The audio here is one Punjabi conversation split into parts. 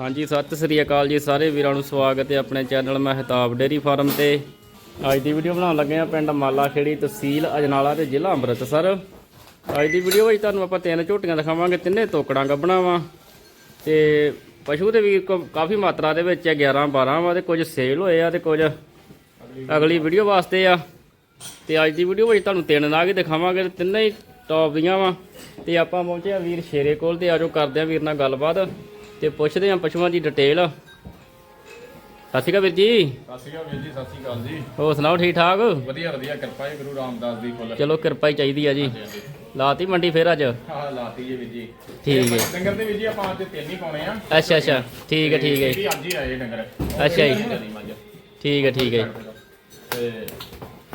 ਹਾਂਜੀ, ਸਤਿ ਸ੍ਰੀ ਅਕਾਲ ਜੀ ਸਾਰੇ ਵੀਰਾਂ ਨੂੰ ਸਵਾਗਤ ਹੈ ਆਪਣੇ ਚੈਨਲ ਮਹਿਤਾਬ ਡੇਰੀ ਫਾਰਮ ਤੇ। ਅੱਜ ਦੀ ਵੀਡੀਓ ਬਣਾਉਣ ਲੱਗੇ ਆ ਪਿੰਡ ਮਾਲਾ ਖੇੜੀ ਤਹਿਸੀਲ ਅਜਨਾਲਾ ਤੇ ਜ਼ਿਲ੍ਹਾ ਅੰਮ੍ਰਿਤਸਰ। ਅੱਜ ਦੀ ਵੀਡੀਓ ਵਿੱਚ ਤੁਹਾਨੂੰ ਆਪਾਂ ਤਿੰਨ ਝੋਟੀਆਂ ਦਿਖਾਵਾਂਗੇ, ਤਿੰਨੇ ਤੋਕੜਾਂ ਗੱਬਣਾ ਵਾ ਤੇ ਪਸ਼ੂ ਦੇ ਵੀ ਕਾਫੀ ਮਾਤਰਾ ਦੇ ਵਿੱਚ ਹੈ 11 12 ਵਾ ਤੇ ਕੁਝ ਸੇਲ ਹੋਏ ਆ ਤੇ ਕੁਝ ਅਗਲੀ ਵੀਡੀਓ ਵਾਸਤੇ ਆ। ਤੇ ਅੱਜ ਦੀ ਵੀਡੀਓ ਵਿੱਚ ਤੁਹਾਨੂੰ ਤਿੰਨ ਨਾਗ ਹੀ ਦਿਖਾਵਾਂਗੇ ਤਿੰਨੇ ਹੀ ਟੌਪ ਦੀਆਂ ਵਾ। ਤੇ ਆਪਾਂ ਪਹੁੰਚੇ ਆ ਵੀਰ ਸ਼ੇਰੇ ਕੋਲ ਤੇ ਆਜੋ ਕਰਦੇ ਆ ਵੀਰ ਨਾਲ ਗੱਲਬਾਤ। ਤੇ ਪੁੱਛਦੇ ਆ ਪਸ਼ੂਆਂ ਦੀ ਡਿਟੇਲ ਸਤਿ ਸ਼੍ਰੀ ਅਕਾਲ ਵੀਰ ਜੀ। ਸਤਿ ਸ਼੍ਰੀ ਅਕਾਲ ਵੀਰ ਜੀ ਸਤਿ ਸ਼੍ਰੀ ਅਕਾਲ ਜੀ। ਹੋਰ ਸੁਣਾਓ ਠੀਕ ਠਾਕ? ਵਧੀਆ ਵਧੀਆ ਕਿਰਪਾ ਹੈ ਗੁਰੂ ਰਾਮਦਾਸ ਦੀ ਫੁੱਲ। ਚਲੋ ਕਿਰਪਾ ਹੀ ਚਾਹੀਦੀ ਆ ਜੀ। ਲਾਤੀ ਮੰਡੀ ਫੇਰ ਅੱਜ? ਹਾਂ ਲਾਤੀ ਜੀ ਵੀਰ ਜੀ। ਠੀਕ ਹੈ। ਡੰਗਰ ਦੇ ਵੀਰ ਜੀ ਆਪਾਂ ਅੱਜ ਤਿੰਨ ਹੀ ਪਾਉਣੇ ਆ। ਅੱਛਾ ਅੱਛਾ। ਠੀਕ ਹੈ ਠੀਕ ਹੈ। ਅੱਜ ਹੀ ਆਏ ਡੰਗਰ। ਅੱਛਾ ਜੀ। ਠੀਕ ਹੈ ਠੀਕ ਹੈ।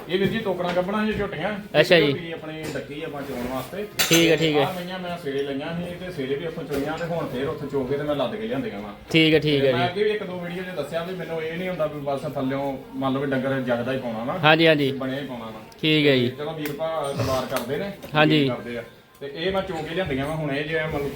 ਇਹ ਵੀਰ ਜੀ ਟੋਕਰਾਂ ਕੱਢਣਾ ਜੀ ਝੋਟੀਆਂ। ਅੱਛਾ ਜੀ। ਝੋਟੀ ਆਪਣੀ ਡੱਕੀ ਆਪਾਂ ਚੋਣ ਵਾਸਤੇ। ਠੀਕ ਹੈ ਠੀਕ ਹੈ ਆਹ ਮਈਆਂ ਮੈਂ ਸਵੇਰੇ ਲਈਆਂ ਸੀ ਤੇ ਸਵੇਰੇ ਵੀ ਉੱਥੋਂ ਚੋਈਆਂ ਤੇ ਹੁਣ ਫੇਰ ਉੱਥੋਂ ਚੋ ਕੇ ਤੇ ਮੈਂ ਲੱਦ ਕੇ ਲਿਆਂਦੀਆਂ ਵਾ। ਠੀਕ ਹੈ ਠੀਕ ਹੈ ਮੈਂ ਜੀ। ਅੱਗੇ ਵੀ ਇੱਕ ਦੋ ਵੀਡੀਓ 'ਚ ਦੱਸਿਆ ਵੀ ਮੈਨੂੰ ਇਹ ਨਹੀਂ ਹੁੰਦਾ ਵੀ ਬਸ ਥੱਲਿਓਂ ਮੰਨ ਲਓ ਵੀ ਡੰਗਰ ਜਗਦਾ ਹੀ ਪਾਉਣਾ ਵਾ। ਹਾਂਜੀ ਹਾਂਜੀ। ਬਣਿਆ ਹੀ ਪਾਉਣਾ ਵਾ। ਠੀਕ ਹੈ ਜੀ। ਚਲੋ ਵੀਰ ਭਾ ਸਵਾਰ ਕਰਦੇ ਨੇ। ਹਾਂਜੀ। ਵੀਰ ਕਰਦੇ ਆ। ਤੇ ਇਹ ਮੈਂ ਚੋ ਕੇ ਲਿਆਂਦੀਆਂ ਵਾ ਹੁਣ ਇਹ ਜੇ ਮਤਲਬ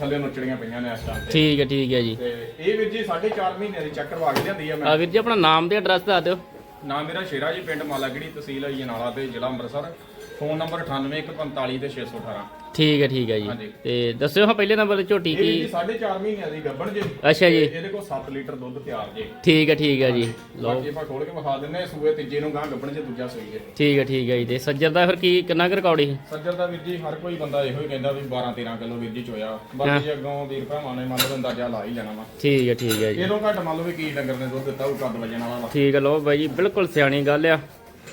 ਥੱਲੇ ਨੁੱਚੜੀਆਂ ਪਈਆਂ ਨੇ ਇਸ ਟਾਈਮ ਤੇ। ਠੀਕ ਹੈ ਠੀਕ ਹੈ ਜੀ। ਤੇ ਇਹ ਵੀਰ ਜੀ 4.5 ਮਹੀਨੇ ਦੀ ਚੱਕ ਕਰਵਾ ਕੇ ਲਿਆਂਦੀ ਆ ਆ ਮੈਂ ਵੀਰ ਜੀ ਆਪਣਾ ਨਾਮ ਤੇ ਐਡਰੈਸ ਦੱਸ ਦਿਓ। ਨਾ ਮੇਰਾ ਸ਼ੇਰਾ ਜੀ, ਪਿੰਡ ਮਾਲਾਗੜੀ ਤਹਿਸੀਲ ਅਜਨਾਲਾ ਤੇ ਜ਼ਿਲ੍ਹਾ ਅੰਮ੍ਰਿਤਸਰ। ਫੋਨ ਨੰਬਰ 9815 ਤੇ 618 ਠੀਕ ਹੈ ਠੀਕ ਹੈ ਜੀ। ਹਾਂਜੀ। ਤੇ ਦੱਸਿਓ ਹਾਂ ਪਹਿਲੇ ਨੰਬਰ ਤੇ ਝੋਟੀ ਇਹ ਵੀਰ ਕੀ? ਜੀ 4.5 ਮਹੀਨਿਆਂ ਦੀ ਗੱਭਣ ਜੇ। ਅੱਛਾ ਜੀ। ਇਹਦੇ ਕੋਲ 7 ਲੀਟਰ ਦੁੱਧ ਤਿਆਰ ਜੇ। ਠੀਕ ਹੈ ਠੀਕ ਹੈ ਜੀ। ਲਓ। ਬਾਕੀ ਆਪਾਂ ਖੋਲ ਕੇ ਵਿਖਾ ਦਿੰਨੇ ਆ, ਸੂਏ ਤੀਜੇ ਨੂੰ ਗਾਂ ਗੱਭਣ ਜੇ ਦੂਜਾ ਸੂਈ ਜੇ। ਠੀਕ ਹੈ ਠੀਕ ਹੈ ਜੀ। ਤੇ ਸੱਜਰ ਦਾ ਫਿਰ ਕੀ ਕਿੰਨਾ ਕੁ ਰਿਕਾਰਡ ਸੀ? ਸੱਜਰ ਦਾ ਵੀਰ ਜੀ ਹਰ ਕੋਈ ਬੰਦਾ ਇਹੋ ਹੀ ਕਹਿੰਦਾ ਵੀ 12 13 ਕਿਲੋ ਵੀਰ ਜੀ ਚੋਇਆ। ਬਾਕੀ ਅੱਗੋਂ ਵੀਰ ਭਰਾਵਾਂ ਨੇ ਮੰਨ ਲਓ ਅੰਦਾਜ਼ਾ ਲਾ ਹੀ ਲੈਣਾ ਵਾ। ਠੀਕ ਹੈ ਠੀਕ ਹੈ ਜੀ। ਇਹਦੋਂ ਘੱਟ ਮੰਨ ਲਓ ਵੀ ਕੀ ਡੰਗਰ ਨੇ ਦੁੱਧ ਦਿੱਤਾ ਉਹ ਕੱਦ ਵਜਣ ਵਾਲਾ ਵਾ। ਠੀਕ ਹੈ ਲਓ ਬਾਈ ਜੀ ਬਿਲਕੁਲ ਸਿਆਣੀ ਗੱਲ ਆ।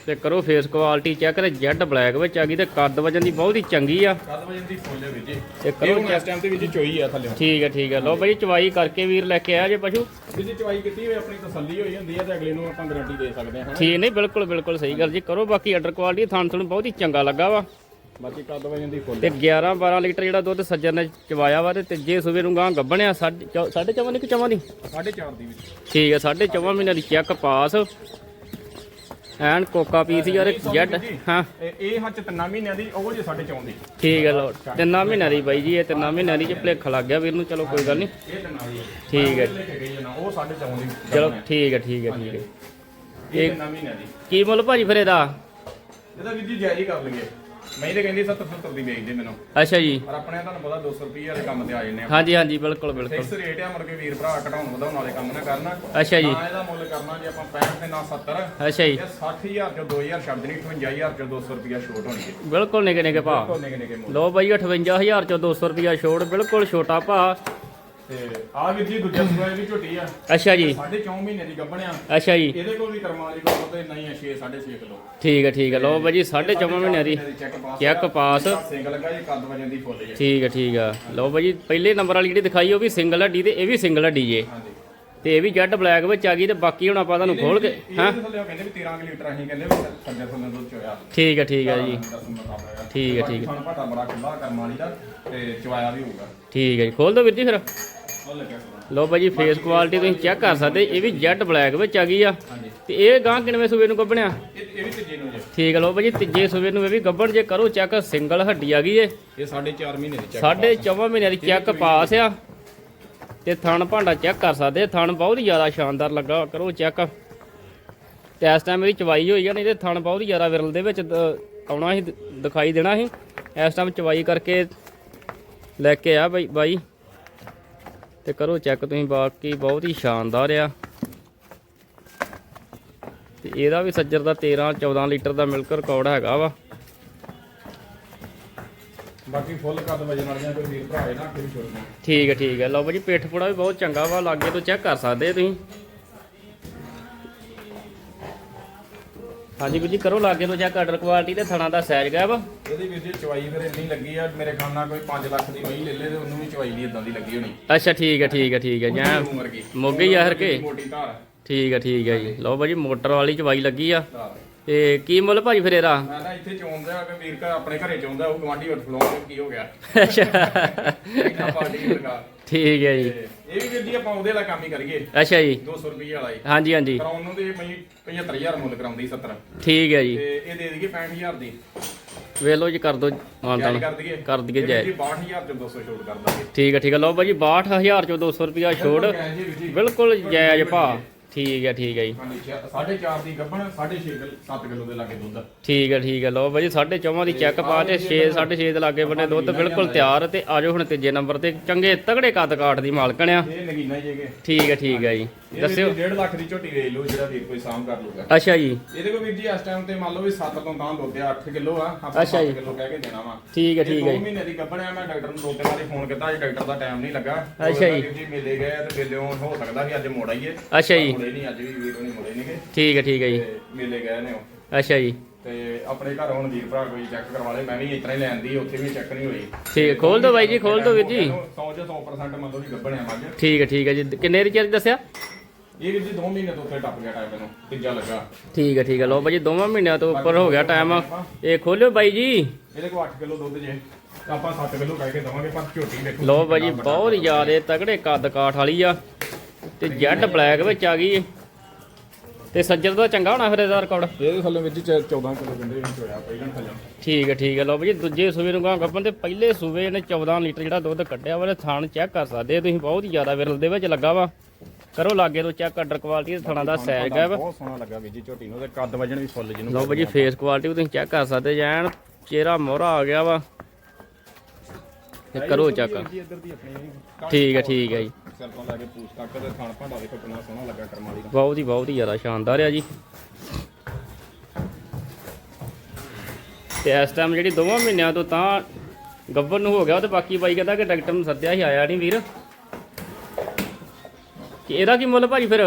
ਤੇ ਕਰੋ ਫੇਸ ਕੁਆਲਿਟੀ ਚੈੱਕ ਤੇ ਜੈਡ ਬਲੈਕ ਵਿੱਚ ਆ ਗਈ ਤੇ ਕੱਦ ਵਜਨ ਦੀ ਬਹੁਤ ਹੀ ਚੰਗੀ ਆ। ਕੱਦ ਵਜਣ ਦੀ ਫੁੱਲ ਵੀਰ ਜੀ। ਤੇ ਕਰੋ ਇਸ ਟਾਈਮ ਤੇ ਵੀਰ ਜੀ ਚੋਈ ਆ ਥੱਲੇ। ਠੀਕ ਹੈ ਠੀਕ ਹੈ ਲਓ ਬਾਈ ਚਵਾਈ ਕਰਕੇ ਵੀਰ ਲੈ ਕੇ ਆਇਆ ਜੇ ਪਸ਼ੂ। ਵੀਰ ਜੀ ਚਵਾਈ ਕੀਤੀ ਹੋਈ ਆਪਣੀ ਤਸੱਲੀ ਹੋਈ ਹੁੰਦੀ ਹੈ ਤੇ ਅਗਲੇ ਨੂੰ ਆਪਾਂ ਗਾਰੰਟੀ ਦੇ ਸਕਦੇ ਹਾਂ ਠੀਕ ਨਹੀਂ ਬਿਲਕੁਲ ਬਿਲਕੁਲ ਸਹੀ ਗੱਲ ਜੀ। ਕਰੋ ਬਾਕੀ ਆਰਡਰ ਕੁਆਲਿਟੀ ਥਾਣ ਤੁਹਾਨੂੰ ਬਹੁਤ ਹੀ ਚੰਗਾ ਲੱਗਾ ਵਾ। ਬਾਕੀ ਕੱਦ ਵਜਣ ਦੀ ਫੁੱਲ। ਤੇ 11 12 ਲੀਟਰ ਜਿਹੜਾ ਦੁੱਧ ਸੱਜਰ ਨੇ ਚਵਾਇਆ ਵਾ ਤੇ ਤੀਜੇ ਸੂਬੇ ਨੂੰ ਗਾਂ ਗੱਬਣਿਆ ਸਾਢੇ ਚਵਾਂ ਦੀ ਕਿ ਚਵਾਂ ਦੀ? 4.5 ਦੀ ਠੀਕ ਸਾਢੇ ਚਵਾਂ ਮਹੀਨਿਆਂ ਦੀ ਚੈੱਕ ਪਾਸ ਐਨ ਕੋਕਾ ਪੀਸ ਯਾਰ ਜੈਡ ਹਾਂ। ਇਹ ਹੱਥ ਤਿੰਨਾਂ ਮਹੀਨਿਆਂ ਦੀ ਉਹ ਜੇ 4.5 ਦੀ ਠੀਕ ਹੈ ਲੋ ਤਿੰਨਾਂ ਮਹੀਨਿਆਂ ਦੀ ਬਾਈ ਜੀ ਇਹ ਤਿੰਨਾਂ ਮਹੀਨਿਆਂ ਦੀ ਜੇ ਭਲੇਖਾ ਲੱਗ ਗਿਆ ਵੀਰ ਨੂੰ ਚਲੋ ਕੋਈ ਗੱਲ ਨਹੀਂ। ਇਹ ਤਿੰਨਾਂ ਦੀ ਠੀਕ ਹੈ। ਹੈ ਉਹ 4.5 ਦੀ ਚਲੋ ਠੀਕ ਹੈ ਠੀਕ ਹੈ ਠੀਕ ਹੈ। ਇਹ ਤਿੰਨਾਂ ਮਹੀਨਿਆਂ ਦੀ। ਕੀ ਮੁੱਲ ਭਾਜੀ ਫਿਰ ਇਹਦਾ? ਇਹਦਾ ਵੀਰ ਜੀ ਜਾਇਜ਼ ਹੀ ਕਰ ਲਈਏ। ਮੈਂ ਤੇ ਕਹਿੰਦੀ 70 70 ਦੀ ਵੇਚਦੇ ਮੈਨੂੰ। ਅੱਛਾ ਜੀ। ਪਰ ਆਪਣੇ ਤੁਹਾਨੂੰ ਪਤਾ 200 ਰੁਪਏ ਵਾਲੇ ਕੰਮ ਤੇ ਆ ਜਾਂਦੇ ਆ। ਹਾਂਜੀ ਹਾਂਜੀ ਬਿਲਕੁਲ ਬਿਲਕੁਲ। ਫਿਕਸ ਰੇਟ ਆ ਮੁੜ ਕੇ ਵੀਰ ਭਰਾ ਘਟਾਉਣ ਵਧਾਉਣ ਵਾਲੇ ਕੰਮ ਨਾ ਕਰਨਾ। ਅੱਛਾ ਜੀ। ਨਾ ਇਹਦਾ ਮੁੱਲ ਕਰਨਾ ਜੇ ਆਪਾਂ 65 ਤੇ ਨਾ 70 ਅੱਛਾ ਜੀ। ਇਹ 60000 ਚੋਂ 2000 ਛੱਡ ਦੇਣੀ 58000 ਚੋਂ 200 ਰੁਪਿਆ ਛੋਟ ਹੋਣੀ ਹੈ। ਬਿਲਕੁਲ ਨਿੱਕੇ ਨਿੱਕੇ ਭਾ। ਬਿਲਕੁਲ ਨਿੱਕੇ ਨਿੱਕੇ ਮੁੱਲ। ਲੋ ਬਾਈ 58000 ਚੋਂ 200 ਰੁਪਿਆ ਛੋੜ ਬਿਲਕੁਲ ਛੋਟਾ ਭਾ। ਤੇ ਆ ਵੀਰ ਜੀ ਦੂਜਾ ਸੂਆ ਇਹ ਵੀ ਝੋਟੀ ਆ। ਅੱਛਾ ਜੀ। ਸਾਢੇ 4 ਮਹੀਨੇ ਦੀ ਗੱਭਣਿਆ। ਅੱਛਾ ਜੀ। ਇਹਦੇ ਕੋਲ ਵੀ ਕਰਮਾਂ ਵਾਲੀ ਕੋਲ ਤੇ ਨਹੀਂ ਆ 6 6.5 ਕਿਲੋ। ਠੀਕ ਹੈ ਠੀਕ ਹੈ ਲੋ ਬਾਈ ਜੀ 4.5 ਮਹੀਨਿਆਂ ਦੀ ਚੈੱਕ ਪਾਸ ਚੈੱਕ ਪਾਸ ਸਿੰਗ ਲੱਗਾ ਜੀ ਕੱਦ ਵਜਨ ਦੀ ਫੁੱਲ ਜੀ। ਠੀਕ ਹੈ ਠੀਕ ਆ। ਲਓ ਬਾਈ ਜੀ ਪਹਿਲੇ ਨੰਬਰ ਵਾਲੀ ਜਿਹੜੀ ਦਿਖਾਈ ਉਹ ਵੀ ਸਿੰਗਲ ਹੱਡੀ ਤੇ ਇਹ ਵੀ ਸਿੰਗਲ ਹੱਡੀ ਜੇ। ਹਾਂਜੀ। ਤੇ ਇਹ ਵੀ ਜੈਡ ਬਲੈਕ ਵਿੱਚ ਆ ਗਈ ਤੇ ਬਾਕੀ ਹੁਣ ਆਪਾਂ ਤੁਹਾਨੂੰ ਖੋਲ ਕੇ ਹਾਂ ਇਹਦੇ ਥੱਲੇ ਉਹ ਕਹਿੰਦੇ ਵੀ 13 ਕਿ ਲੀਟਰ ਅਸੀਂ ਕਹਿੰਦੇ ਵੀ ਸੱਜਰ ਥੱਲੇ ਦੁੱਧ ਚੋਇਆ। ਠੀਕ ਹੈ ਠੀਕ ਹੈ ਜੀ। ਠੀਕ ਹੈ, ਠੀਕ ਹੈ। ਸਾਨੂੰ ਪਤਾ ਬੜਾ ਖੁੱਲਾ ਕਰਮਾਂ ਵਾਲੀ ਦਾ ਤੇ ਚਵਾਇਆ ਵੀ ਹੋਊਗਾ। ਠੀਕ ਹੈ ਜੀ। ਖੋਲ ਦੋ ਵੀਰ ਜੀ ਫਿਰ। ਉਹ ਲੱਗਿਆ ਸੋਹਣਾ। ਲਓ ਬਾਈ ਜੀ ਫੇਸ ਕੁਆਲਿਟੀ ਤੁਸੀਂ ਚੈੱਕ ਕਰ ਸਕਦੇ ਇਹ ਵੀ ਜੈਡ ਬਲੈਕ ਵਿੱਚ ਆ ਗਈ ਆ। ਤੇ ਇਹ ਗਾਂ ਕਿਨਵੇਂ ਸੂਬੇ ਨੂੰ ਗੱਬਣਿਆ ਇਹ ਵੀ ਤੀਜੇ ਨੂੰ ਜੇ। ਠੀਕ ਹੈ ਲਓ ਬਾਈ ਜੀ ਤੀਜੇ ਸੂਬੇ ਨੂੰ ਇਹ ਵੀ ਗੱਬਣ ਜੇ ਕਰੋ ਚੈੱਕ ਸਿੰਗਲ ਹੱਡੀ ਆ ਗਈ ਏ। ਇਹ 4.5 ਮਹੀਨੇ ਦੀ ਚੈੱਕ ਸਾਢੇ ਚੌਵਾਂ ਮਹੀਨਿਆਂ ਦੀ ਚੈੱਕ ਪਾਸ ਆ। ਤੇ ਥਣ ਭਾਂਡਾ ਚੈੱਕ ਕਰ ਸਕਦੇ ਥਣ ਬਹੁਤ ਹੀ ਜ਼ਿਆਦਾ ਸ਼ਾਨਦਾਰ ਲੱਗਾ ਕਰੋ ਚੈੱਕ ਤੇ ਇਸ ਟਾਈਮ ਇਹਦੀ ਚਵਾਈ ਹੋਈ ਆ ਨਹੀਂ ਤੇ ਥਣ ਬਹੁਤ ਹੀ ਜ਼ਿਆਦਾ ਵਿਰਲ ਦੇ ਵਿੱਚ ਆਉਣਾ ਸੀ ਦਿਖਾਈ ਦੇਣਾ ਸੀ। ਇਸ ਟਾਈਮ ਚਵਾਈ ਕਰਕੇ ਲੈ ਕੇ ਆ ਬਾਈ ਬਾਈ। ਤੇ ਕਰੋ ਚੈੱਕ ਤੁਸੀਂ ਬਾਕੀ ਬਹੁਤ ਹੀ ਸ਼ਾਨਦਾਰ ਆ। ਤੇ ਇਹਦਾ ਵੀ ਸੱਜਰ ਦਾ 13 14 ਲੀਟਰ ਦਾ ਮਿਲਕ ਰਿਕਾਰਡ ਹੈਗਾ ਵਾ। ਬਾਕੀ ਫੁੱਲ ਕੱਦ ਵਜਨ ਵਾਲੀਆਂ ਕੋਈ ਵੀਰ ਭਰਾ ਹੈ ਨਾ ਕੋਈ ਛੋੜਨਾ ਠੀਕ ਹੈ ਠੀਕ ਹੈ। ਲਓ ਭਾਜੀ ਪਿੱਠ ਪੂੜਾ ਵੀ ਬਹੁਤ ਚੰਗਾ ਵਾ ਲਾਗੇ ਤੋਂ ਚੈੱਕ ਕਰ ਸਕਦੇ ਤੁਸੀਂ। ਹਾਂਜੀ ਵੀਰ ਜੀ ਕਰੋ ਲਾਗੇ ਤੋਂ ਚੈੱਕ ਆਰਡਰ ਕੁਆਲਿਟੀ ਤੇ ਥਣਾ ਦਾ ਸਾਈਜ਼ ਵਾ ਇਹਦੀ ਵੀਰ ਜੀ ਚਵਾਈ ਫਿਰ ਇੰਨੀ ਲੱਗੀ ਆ ਮੇਰੇ ਖਿਆਲ ਨਾਲ ਕੋਈ 5 ਲੱਖ ਦੀ ਵਹੀ ਲੈ ਲੇ ਤੇ ਉਹਨੂੰ ਵੀ ਚਵਾਈ ਦੀ ਇਦਾਂ ਦੀ ਲੱਗੀ ਹੋਣੀ। ਅੱਛਾ ਠੀਕ ਹੈ ਠੀਕ ਹੈ ਠੀਕ ਹੈ ਜਾਂ ਉਹਦੀ ਉਮਰ ਕੀ ਮੋਗੇ ਹੀ ਆ ਹਰ ਕੇ ਮੋਟੀ ਧਾਰ। ਠੀਕ ਹੈ ਠੀਕ ਹੈ ਜੀ। ਲਓ ਭਾਜੀ ਮੋਟਰ ਵਾਲੀ ਚਵਾਈ ਲੱਗੀ ਆ। ਧਾਰ। ਤੇ ਕੀ ਮੁੱਲ ਭਾਜੀ ਫਿਰ ਇਹਦਾ? ਮੈਂ ਨਾ ਇੱਥੇ ਚੋਂਦਾ ਕਿ ਵੀਰ ਘਰ ਆਪਣੇ ਘਰੇ ਚੋਂਦਾ ਉਹ ਗਵਾਂਢੀ ਵਟ ਫਲੋਰ ਕੀ ਹੋ ਗਿਆ? ਅੱਛਾ। ਇੰਨਾ ਪਾਰਟੀ ਲਗਾ। ਠੀਕ ਹੈ ਜੀ। ਇਹ ਵੀ ਵੀਰ ਜੀ ਆਪਾਂ ਉਹਦੇ ਵਾਲਾ ਕੰਮ ਹੀ ਕਰੀਏ। ਅੱਛਾ ਜੀ। 200 ਰੁਪਏ ਵਾਲਾ ਹੀ। ਹਾਂਜੀ ਹਾਂਜੀ। ਕਰਾਉਣ ਨੂੰ ਤੇ ਮੈਂ 75000 ਮੁੱਲ ਕਰਾਉਂਦੀ 70 ਠੀਕ ਹੈ ਜੀ। ਤੇ ਇਹ ਦੇ ਦਈਏ 65000 ਦੀ। ਵੇਖ ਲਓ ਜੀ ਕਰ ਦੋ ਮਾਨਤਾਨ ਕਰ ਦਈਏ। ਜੀ। 62000 ਚ 200 ਛੋਟ ਕਰ ਦਾਂਗੇ। ਠੀਕ ਹੈ ਠੀਕ ਹੈ। ਲਓ ਭਾਜੀ 62000 ਚੋਂ 200 ਰੁਪਿਆ ਛੋੜ। ਬਿਲਕੁਲ ਜਾਇਜ਼ ਭਾ। ਠੀਕ ਹੈ ਠੀਕ ਹੈ ਜੀ। ਹਾਂਜੀ 4.5 ਦੀ ਗੱਬਣ 6.5 7 ਕਿਲੋ ਦੇ ਲਾਗੇ ਦੁੱਧ। ਠੀਕ ਹੈ ਠੀਕ ਹੈ ਲਓ ਭਾਜੀ 4.5 ਦੀ ਚੈੱਕ ਪਾ ਤੇ 6 6.5 ਦੇ ਲਾਗੇ ਬੰਨੇ ਦੁੱਧ ਬਿਲਕੁਲ ਤਿਆਰ ਤੇ ਆਜੋ ਹੁਣ ਤੀਜੇ ਨੰਬਰ ਤੇ। ਚੰਗੇ ਤਗੜੇ ਕੱਦ ਕਾਠ ਦੀ ਮਾਲਕਣ ਆ। ਇਹ ਨਗੀਨਾ ਜੇਗੇ ਠੀਕ ਹੈ ਠੀਕ ਹੈ ਜੀ। ਦੱਸਿਓ। ਵੀਰ ਜੀ 1.5 ਲੱਖ ਦੀ ਝੋਟੀ ਵੇਚ ਲਓ ਜਿਹੜਾ ਵੀਰ ਕੋਈ ਸਾਮ ਕਰ ਲੂਗਾ ਅੱਛਾ ਜੀ। ਇਹਦੇ ਕੋਲ ਵੀਰ ਜੀ ਇਸ ਟਾਈਮ ਤੇ ਮੰਨ ਲਓ ਵੀ 7 ਤੋਂ ਤਾਂ ਦੁੱਧ ਆ 8 ਕਿਲੋ ਆ ਆਪਾਂ ਅੱਛਾ 7 ਜੀ। ਕਿਲੋ ਕਹਿ ਕੇ ਦੇਣਾ ਵਾ। ਠੀਕ ਹੈ ਠੀਕ ਦੋ ਹੈ ਜੀ। ਮਹੀਨੇ ਦੀ ਗੱਭਣ ਆ ਮੈਂ ਡਾਕਟਰ ਨੂੰ ਦੋ ਤਿੰਨ ਵਾਰੀ ਫੋਨ ਕੀਤਾ ਅੱਜ ਡਾਕਟਰ ਦਾ ਟਾਈਮ ਨਹੀਂ ਲੱਗਾ। ਅੱਛਾ ਜੀ। ਜੀ ਮੇਲੇ ਗਏ ਤੇ ਮੇਲੇ ਹੋ ਸਕਦਾ ਵੀ ਅੱਜ ਮੋੜ ਆਈਏ। ਅੱਛਾ ਜੀ। ਮੁੜੇ ਨਹੀਂ ਅੱਜ ਵੀ ਵੀਰ ਨਹੀਂ ਮੁੜੇ ਨਹੀਂਗੇ। ਠੀਕ ਹੈ ਠੀਕ ਹੈ ਜੀ। ਮੇਲੇ ਗਏ ਨੇ ਉਹ। ਅੱਛਾ ਜੀ। ਤੇ ਆਪਣੇ ਘਰ ਹੁਣ ਵੀਰ ਭਰਾ ਕੋਈ ਚੈੱਕ ਕਰਵਾ ਲੇ ਮੈਂ ਵੀ ਇਤਨਾ ਹੀ ਲੈਣ ਦੀ ਉੱਥੇ ਵੀ ਚੈੱਕ ਨਹੀਂ ਹੋਈ। ਠੀਕ ਹੈ ਖੋਲ ਦਿਓ ਬਾਈ ਜੀ ਖੋਲ ਦਿਓ ਵੀਰ ਜੀ। 100 ਚ 100% ਮੰਨ ਲਓ ਵੀ ਗੱਭਣ ਆ ਮੱਝ। ਠੀਕ ਹੈ ਠੀਕ ਹੈ ਜੀ। ਕਿੰਨੇ ਰਿਚਾਰਜ ਦੱਸਿਆ? ਇਹ ਵੀਰ ਜੀ 2 ਮਹੀਨੇ ਤੋਂ ਉੱਤੇ ਟੱਪ ਗਿਆ ਟਾਈਮ ਮੈਨੂੰ ਤੀਜਾ ਲੱਗਾ। ਠੀਕ ਹੈ ਠੀਕ ਹੈ ਲਓ ਭਾਜੀ ਦੋਵਾਂ ਮਹੀਨਿਆਂ ਤੋਂ ਉੱਪਰ ਹੋ ਗਿਆ ਟਾਈਮ ਇਹ ਖੋਲਿਓ ਬਾਈ ਜੀ। ਇਹਦੇ ਕੋਲ 8 ਕਿਲੋ ਦੁੱਧ ਜੇ। ਆਪਾਂ 7 ਕਿਲੋ ਕਹਿ ਕੇ ਦਵਾਂਗੇ ਪਰ ਝੋਟੀ ਦੇਖੋ ਲਓ ਭਾਜੀ ਬਹੁਤ ਜ਼ਿਆਦੇ ਤਗੜੇ ਕੱਦ ਕਾਠ ਵਾਲੀ ਆ। ਤੇ ਜੈਡ ਬਲੈਕ ਵਿੱਚ ਆ ਗਈ ਤੇ ਸੱਜਰ ਦਾ ਚੰਗਾ ਹੋਣਾ ਫਿਰ ਇਹਦਾ ਰਿਕਾਰਡ ਇਹਦੇ ਥੱਲੇ ਵਿੱਚ 14 ਕਿਲੋ ਦਿੰਦੇ ਵਿੱਚ ਹੋਇਆ ਪਹਿਲਾਂ ਥੱਲੇ। ਠੀਕ ਹੈ ਠੀਕ ਹੈ ਲਓ ਭਾਜੀ ਦੂਜੇ ਸੂਬੇ ਨੂੰ ਗਾਂ ਗੱਪਨ ਤੇ ਪਹਿਲੇ ਸੂਬੇ ਨੇ 14 ਲੀਟਰ ਜਿਹੜਾ ਦੁੱਧ ਕੱਢਿਆ ਵਾ ਥਾਣ ਚੈੱਕ ਕਰ ਸਕਦੇ ਤੁਸੀਂ। ਬਹੁਤ ਹੀ ਜ਼ਿਆਦਾ ਵਿਰਲ ਦੇ ਵਿੱਚ ਲੱਗਾ ਵਾ। ਕਰੋ ਲਾਗੇ ਤੋਂ ਚੈੱਕ ਆਰਡਰ ਕੁਆਲਿਟੀ ਥਾਣਾ ਦਾ ਸਾਈਜ਼ ਹੈ। ਬਹੁਤ ਸੋਹਣਾ ਲੱਗਾ ਵੀਰ ਜੀ ਝੋਟੀ ਨੂੰ ਤੇ ਕੱਦ ਵਜਣ ਵੀ ਫੁੱਲ ਜਿਹਨੂੰ ਲਓ ਭਾਜੀ ਫੇਸ ਕੁਆਲਿਟੀ ਵੀ ਤੁਸੀਂ ਚੈੱਕ ਕਰ ਸਕਦੇ ਜੈਨ ਚਿਹਰਾ ਮੋਹਰਾ ਆ ਗਿਆ ਵਾ। ਤੇ ਕਰੋ ਚੈੱਕ ਠੀਕ ਹੈ ਠੀਕ ਹੈ ਜੀ। ਸਿਰ ਤੋਂ ਲੈ ਕੇ ਪੂਛ ਤੱਕ ਤੇ ਖਾਣ ਭਾਂਡਾ ਦੇਖੋ ਕਿੰਨਾ ਸੋਹਣਾ ਲੱਗਾ ਕਰਮਾਲੀ ਦਾ। ਬਹੁਤ ਹੀ ਬਹੁਤ ਹੀ ਜ਼ਿਆਦਾ ਸ਼ਾਨਦਾਰ ਆ ਜੀ। ਤੇ ਇਸ ਟਾਈਮ ਜਿਹੜੀ ਦੋਵਾਂ ਮਹੀਨਿਆਂ ਤੋਂ ਤਾਂ ਗੱਬਰ ਨੂੰ ਹੋ ਗਿਆ ਤੇ ਬਾਕੀ ਬਾਈ ਕਹਿੰਦਾ ਕਿ ਡਾਕਟਰ ਨੂੰ ਸੱਦਿਆ ਸੀ ਆਇਆ ਨਹੀਂ ਵੀਰ। ਕਿ ਇਹਦਾ ਕੀ ਮੁੱਲ ਭਾਜੀ ਫਿਰ?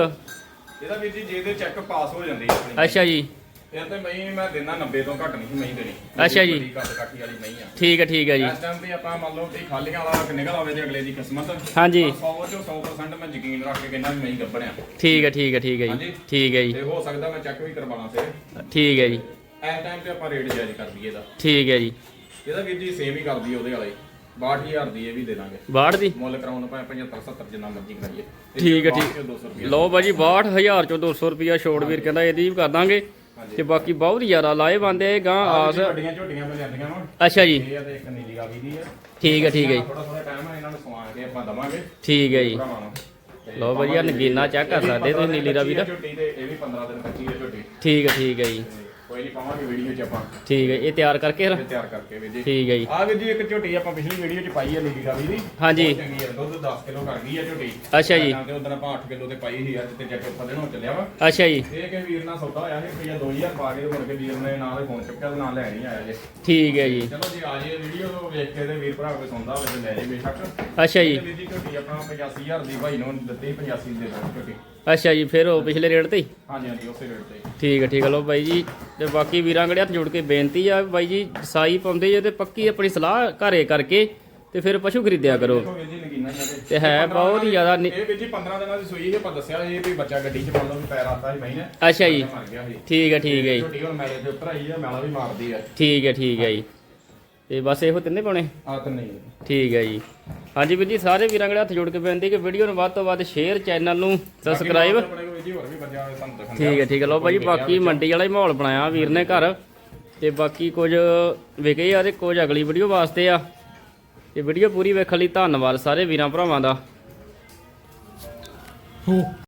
ਇਹਦਾ ਵੀਰ ਜੀ ਜੇ ਚੈੱਕ ਪਾਸ ਹੋ ਜਾਂਦੀ ਹੈ ਆਪਣੀ। ਅੱਛਾ ਜੀ। ਇਹ ਤੇ ਮੈਂ ਮੈਂ ਦੇਣਾ 90 ਤੋਂ ਘੱਟ ਨਹੀਂ ਸੀ ਮੈਂ ਦੇਣੀ। ਅੱਛਾ ਜੀ। ਕੱਦ ਕਾਠੀ ਵਾਲੀ ਨਹੀਂ ਆ। ਠੀਕ ਹੈ ਠੀਕ ਹੈ ਜੀ। ਇਸ ਟਾਈਮ ਤੇ ਆਪਾਂ ਮੰਨ ਲਓ ਕਿ ਖਾਲੀਆਂ ਵਾਲਾ ਨਿਕਲ ਆਵੇ ਤੇ ਅਗਲੇ ਦੀ ਕਿਸਮਤ। ਹਾਂਜੀ। 100 ਚੋਂ 100% ਮੈਂ ਯਕੀਨ ਰੱਖ ਕੇ ਕਹਿੰਦਾ ਵੀ ਮੈਂ ਹੀ ਗੱਬਣਿਆ ਠੀਕ ਹੈ ਠੀਕ ਹੈ ਠੀਕ ਹੈ ਜੀ। ਹਾਂਜੀ। ਠੀਕ ਹੈ ਜੀ। ਤੇ ਹੋ ਸਕਦਾ ਮੈਂ ਚੈੱਕ ਵੀ ਕਰਵਾਉਣਾ ਸੇ ਠੀਕ ਹੈ ਜੀ। ਇਸ ਟਾਈਮ ਤੇ ਆਪਾਂ ਰੇਟ ਜਾਇਜ਼ ਕਰ ਦਈਏ ਇਹਦਾ। ਠੀਕ ਹੈ ਜੀ। ਇਹਦਾ ਵੀਰ ਜੀ ਸੇਮ ਹੀ ਕਰ ਦਈਏ ਉਹਦੇ ਵਾਲੇ। 62000 ਦੀ ਇਹ ਵੀ ਦੇ ਦਾਂਗੇ। ਬਾੜ ਦੀ? ਮੁੱਲ ਕਰਾਉਣ ਭਾਵੇਂ 75 70 ਜਿੰਨਾ ਮਰਜ਼ੀ ਕਰਾਈਏ। ਠੀਕ ਹੈ, ਠੀਕ। 200 ਰੁਪਏ ਲਓ ਬਾਜੀ 62000 ਚੋਂ 200 ਰੁਪਿਆ ਛੋੜ ਵੀਰ ਕਹਿੰਦਾ ਇਹਦੀ ਵੀ ਕਰ ਦਾਂਗੇ। ਤੇ ਬਾਕੀ ਬਹੁਤ ਹੀ ਜ਼ਿਆਦਾ ਲਾਏ ਬੰਦੇ ਇਹ ਗਾਂ ਆਸ ਵੱਡੀਆਂ ਝੋਟੀਆਂ ਮੈਂ ਲੈਂਦੀਆਂ ਵਾ। ਅੱਛਾ ਜੀ। ਇਹ ਆ ਤੇ ਇੱਕ ਨੀਲੀ ਰਾਵੀ ਦੀ ਹੈ ਠੀਕ ਹੈ ਠੀਕ ਹੈ ਜੀ। ਥੋੜਾ ਥੋੜਾ ਟਾਈਮ ਹੈ ਇਹਨਾਂ ਨੂੰ ਸਵਾਣ ਕੇ ਆਪਾਂ ਦਵਾਂਗੇ। ਠੀਕ ਹੈ ਜੀ। ਲਓ ਬਾਜੀ ਆ ਨਗੀਨਾ ਚੈੱਕ ਕਰ ਸਕਦੇ ਤੁਸੀਂ ਨੀਲੀ ਰਾਵੀ ਦਾ। ਝੋਟੀ ਤੇ ਇਹ ਵੀ 15 ਦਿਨ ਕੱਚੀ ਹੈ ਝੋਟੀ। ਠੀਕ ਹੈ ਠੀਕ ਹੈ ਜੀ। ਕੋਈ ਨਹੀਂ ਪਾਵਾਂਗੇ ਵੀਡੀਓ 'ਚ ਆਪਾਂ। ਠੀਕ ਹੈ ਇਹ ਤਿਆਰ ਕਰਕੇ ਫਿਰ? ਇਹ ਤਿਆਰ ਕਰਕੇ ਵੀ ਜੀ। ਠੀਕ ਹੈ ਜੀ। ਆ ਵੀ ਜੀ ਇੱਕ ਝੋਟੀ ਆਪਾਂ ਪਿਛਲੀ ਵੀਡੀਓ 'ਚ ਪਾਈ ਹੈ ਨੀਲੀ ਰਾਵੀ ਦੀ। ਹਾਂਜੀ। ਬਹੁਤ ਚੰਗੀ ਹੈ ਦੁੱਧ 10 ਕਿਲੋ ਕਰ ਗਈ ਹੈ ਝੋਟੀ। ਅੱਛਾ ਜੀ। ਤੇ ਉਦੋਂ ਆਪਾਂ 8 ਕਿਲੋ ਤੇ ਪਾਈ ਸੀ ਅੱਜ ਤੇ ਜੱਟ ਉੱਪਰ ਹੋ ਚੱਲਿਆ ਵਾ। ਅੱਛਾ ਜੀ। ਇਹ ਕਿ ਵੀਰ ਨਾਲ ਸੌਦਾ ਹੋਇਆ ਸੀ ਰੁਪਈਆ 2000 ਪਾ ਕੇ ਤੇ ਮੁੜ ਕੇ ਵੀਰ ਨੇ ਨਾਲ ਫੋਨ ਚੁੱਕਿਆ ਤੇ ਨਾਲ ਲੈਣ ਹੀ ਆਇਆ ਜੇ। ਠੀਕ ਹੈ ਜੀ। ਚਲੋ ਜੀ ਆ ਜੀ ਵੀਡੀਓ ਵੇਖ ਕੇ ਤੇ ਵੀਰ ਭਰਾ ਕੋਈ ਸੌਦਾ ਹੋਵੇ ਤੇ ਲੈ ਜੇ ਬੇਸ਼ੱਕ। ਅੱਛਾ ਜੀ। ਤੇ ਵੀਰ ਜੀ ਝੋਟੀ ਆਪਣਾ 85000 ਦੀ ਭਾਈ ਨੂੰ ਦਿੱਤੀ 85 ਦੇ ਝੋਟੀ। ਅੱਛਾ ਜੀ ਫਿਰ ਉਹ ਪਿਛਲੇ ਰੇਟ ਤੇ ਹੀ? ਹਾਂਜੀ ਹਾਂਜੀ ਉਸੇ ਰੇਟ ਤੇ ਠੀਕ ਹੈ ਠੀਕ ਹੈ। ਲਓ ਬਾਈ ਜੀ ਤੇ ਬਾਕੀ ਵੀਰਾਂ ਕੜੇ ਹੱਥ ਜੋੜ ਕੇ ਬੇਨਤੀ ਆ ਬਾਈ ਜੀ ਸਾਈ ਪਾਉਂਦੇ ਜੇ ਤੇ ਪੱਕੀ ਆਪਣੀ ਸਲਾਹ ਘਰੇ ਕਰਕੇ ਤੇ ਫਿਰ ਪਸ਼ੂ ਖਰੀਦਿਆ ਕਰੋ। ਆ ਤੇ ਹੈ ਬਹੁਤ ਹੀ ਜ਼ਿਆਦਾ ਇਹ ਵੀਰ ਜੀ 15 ਦਿਨਾਂ ਦੀ ਸੂਈ ਸੀ ਆਪਾਂ ਦੱਸਿਆ ਸੀ ਵੀ ਬੱਚਾ ਗੱਡੀ 'ਚ ਮੰਨ ਲਓ ਵੀ ਪੈਰ ਆਤਾ ਸੀ ਮਹੀਨੇ ਅੱਛਾ ਜੀ। ਠੀਕ ਹੈ ਠੀਕ ਹੈ ਜੀ। ਝੋਟੀ ਹੁਣ ਮੈਲੇ ਦੇ ਉੱਤਰ ਆਈ ਆ ਮੈਲਾ ਵੀ ਮਾਰਦੀ ਆ। ਠੀਕ ਹੈ ਠੀਕ ਹੈ ਜੀ। ਤੇ ਬਸ ਇਹੋ ਤਿੰਨੇ ਪਾਉਣੇ? ਆਤ ਨਹੀਂ ਠੀਕ ਹੈ ਜੀ। ਹਾਂਜੀ ਵੀਰ ਜੀ ਸਾਰੇ ਵੀਰਾਂ ਕੜੇ ਹੱਥ ਜੋੜ ਕੇ ਬੇਨਤੀ ਕਿ ਵੀਡੀਓ ਨੂੰ ਵੱਧ ਤੋਂ ਵੱਧ ਸ਼ੇਅਰ ਚੈਨਲ ਨੂੰ ਸਬਸਕ੍ਰਾਈਬ ਆਪਣੇ ਕੋਲ ਜੀ ਹੋਰ ਵੀ ਬੱਚਾ ਹੋਵੇ ਸਾਨੂੰ ਦਿਖਾਉਂਦੇ ਠੀਕ ਹੈ ਠੀਕ ਹੈ। ਲਓ ਭਾਜੀ ਬਾਕੀ ਮੰਡੀ ਵਾਲਾ ਹੀ ਮਾਹੌਲ ਬਣਾਇਆ ਵੀਰ ਨੇ ਘਰ। ਤੇ ਬਾਕੀ ਕੁਝ ਵਿਕੇ ਆ ਤੇ ਕੁਝ ਅਗਲੀ ਵੀਡੀਓ ਵਾਸਤੇ ਆ। ਤੇ ਵੀਡੀਓ ਪੂਰੀ ਵੇਖਣ ਲਈ ਧੰਨਵਾਦ ਸਾਰੇ ਵੀਰਾਂ ਭਰਾਵਾਂ ਦਾ।